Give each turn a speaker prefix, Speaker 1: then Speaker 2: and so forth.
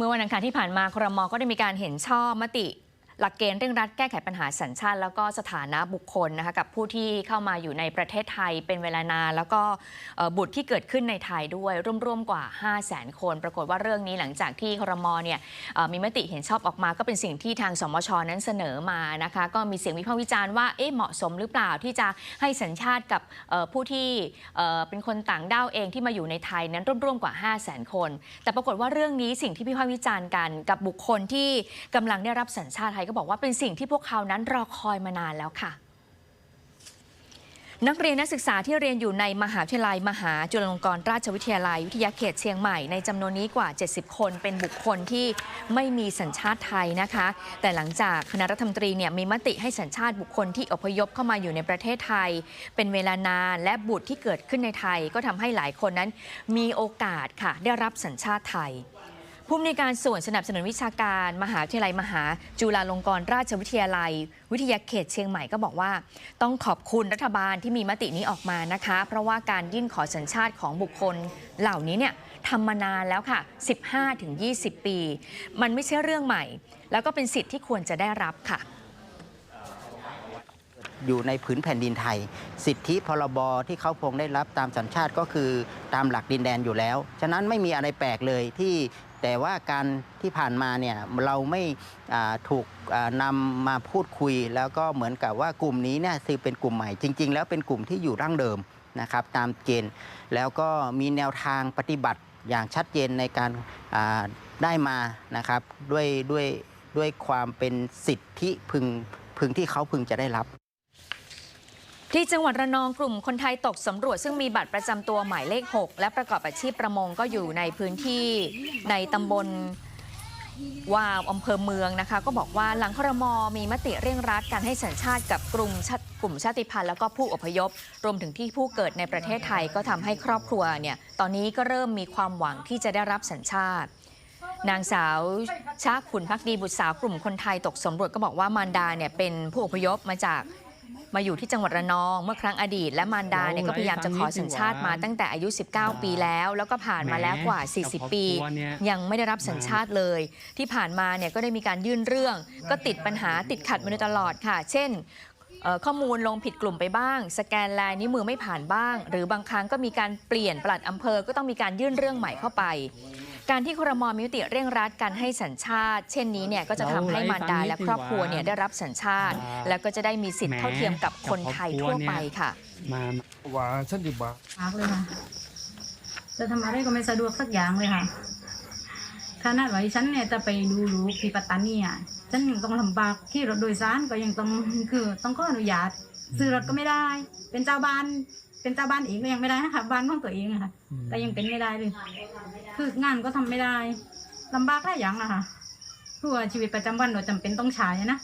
Speaker 1: มื่อวันอังคารที่ผ่านมาครมก็ได้มีการเห็นชอบมติ หลักเกณฑ์เร่งรัดแก้ไขปัญหาสัญชาติ แล้วก็สถานะบุคคลนะคะกับผู้ที่เข้ามาอยู่ในประเทศไทยเป็นเวลานานแล้วก็บุตรที่เกิดขึ้นในไทยด้วยร่วมๆกว่า 5 0 0 0 0 0 คน ปรากฏว่าเรื่องนี้หลังจากที่ครมเนี่ยมีมติเห็นชอบออกมาก็เป็นสิ่งที่ทางสมชนั้นเสนอมานะคะก็มีเสียงวิพากษ์วิจารณ์ว่าเอ๊ะเหมาะสมหรือเปล่าที่จะให้สัญชาติกับผู้ที่เป็นคนต่างด้าวเองที่มาอยู่ในไทยนั้นร่วมๆกว่า 5 0 0 0 0 0 คน แต่ปรากฏว่าเรื่องนี้สิ่งที่พิพากษ์วิจารณ์กัน กับบุคคลที่กำลังได้รับสัญชาติไทยก็บอกว่าเป็นสิ่งที่พวกเขานั้นรอคอยมานานแล้วค่ะนักเรียนนักศึกษาที่เรียนอยู่ในมหาวิทยาลัยมหาจุฬาลงกรณราชวิทยาลัย วิทยาเขตเชียงใหม่ในจำนวนนี้กว่า 70 คน เป็นบุคคลที่ไม่มีสัญชาติไทยนะคะ แต่หลังจากคณะรัฐมนตรีเนี่ยมีมติให้สัญชาติบุคคลที่อพยพเข้ามาอยู่ในประเทศไทย เป็นเวลานานและบุตรที่เกิดขึ้นในไทย ก็ทำให้หลายคนนั้นมีโอกาสค่ะได้รับสัญชาติไทย ผู้อำนวยการส่วนสนับสนุนวิชาการ มหาวิทยาลัยมหา จุฬาลงกรณราชวิทยาลัย วิทยาเขตเชียงใหม่ก็บอกว่า ต้องขอบคุณรัฐบาลที่มีมตินี้ออกมานะคะ เพราะว่าการยื่นขอสัญชาติของบุคคลเหล่านี้เนี่ยทำมานานแล้วค่ะ 15-20 ปี มันไม่ใช่เรื่องใหม่ แล้วก็เป็นสิทธิ์ที่ควรจะได้รับค่ะ
Speaker 2: อยู่ในผืนแผ่นดินไทย สิทธิพรบที่เขาพงได้รับตามสัญชาติก็คือตามหลักดินแดนอยู่แล้ว ฉะนั้นไม่มีอะไรแปลกเลยที่แต่ว่าการที่ผ่านมาเนี่ยเราไม่ถูกอ่านำมาพูดคุย แล้วก็เหมือนกับว่ากลุ่มนี้เนี่ยคือเป็นกลุ่มใหม่ จริง ๆ แล้วเป็นกลุ่มที่อยู่ดั้งเดิมนะครับตามเกณฑ์ แล้วก็มีแนวทางปฏิบัติอย่างชัดเจนในการได้มานะครับด้วยด้วยด้วยความเป็นสิทธิพึงพึงที่เขาพึงจะได้รับ
Speaker 1: ที่จังหวัดระนองกลุ่มคนไทยตกสำรวจซึ่งมีบัตรประจำตัวหมายเลข 6 และประกอบอาชีพประมงก็อยู่ในพื้นที่ในตำบลวาวอำเภอเมืองนะคะ ก็บอกว่าหลังครมมีมติเร่งรัดการให้สัญชาติกับกลุ่มชาติกลุ่มชาติพันธุ์แล้วก็ผู้อพยพ รวมถึงที่ผู้เกิดในประเทศไทยก็ทำให้ครอบครัวเนี่ยตอนนี้ก็เริ่มมีความหวังที่จะได้รับสัญชาติ นางสาวชาขุนพักดีบุตรสาวกลุ่มคนไทยตกสำรวจก็บอกว่ามารดาเนี่ยเป็นผู้อพยพมาจาก มาอยู่ที่จังหวัดระนอง เมื่อครั้งอดีต และมารดาเนี่ยก็พยายามจะขอสัญชาติมาตั้งแต่อายุ 19 ปีแล้ว แล้วก็ผ่านมาแล้วกว่า 40 ปี ยังไม่ได้รับสัญชาติเลย ที่ผ่านมาเนี่ยก็ได้มีการยื่นเรื่อง ก็ติดปัญหาติดขัดมาโดยตลอดค่ะ เช่นเอ่อข้อมูลลงผิดกลุ่มไปบ้าง สแกนลายนิ้วมือไม่ผ่านบ้าง หรือบางครั้งก็มีการเปลี่ยนปลัดอำเภอก็ต้องมีการยื่นเรื่องใหม่เข้าไป การที่ครมมีมติเร่งรัดการให้สัญชาติ เช่นนี้เนี่ยก็จะทำให้มารดาและครอบครัวเนี่ยได้รับสัญชาติ แล้วก็จะได้มีสิทธิ์เท่าเทียมกับคนไทยทั่วไปค่ะ
Speaker 3: มา
Speaker 4: ว่าฉันดีบ่า
Speaker 5: มากเลยค่ะจะทำอะไรก็ไม่สะดวกสักอย่างเลยค่ะขนาดว่าฉันเนี่ยจะไปดูลูกที่ปัตตานีอะฉันยังต้องลำบากที่รถโดยสารก็ยังต้องคือต้องขออนุญาตซื้อรถก็ไม่ได้ เป็นเจ้าบ้านเป็นเจ้าบ้านเองก็ยังไม่ได้นะคะบ้านของตัวเองอะค่ะก็ยังเป็นไม่ได้เลยคืองานก็ทำไม่ได้ลำบากหลายอย่างนะคะคือว่าชีวิตประจำวันเราจำเป็นต้องใช้นะ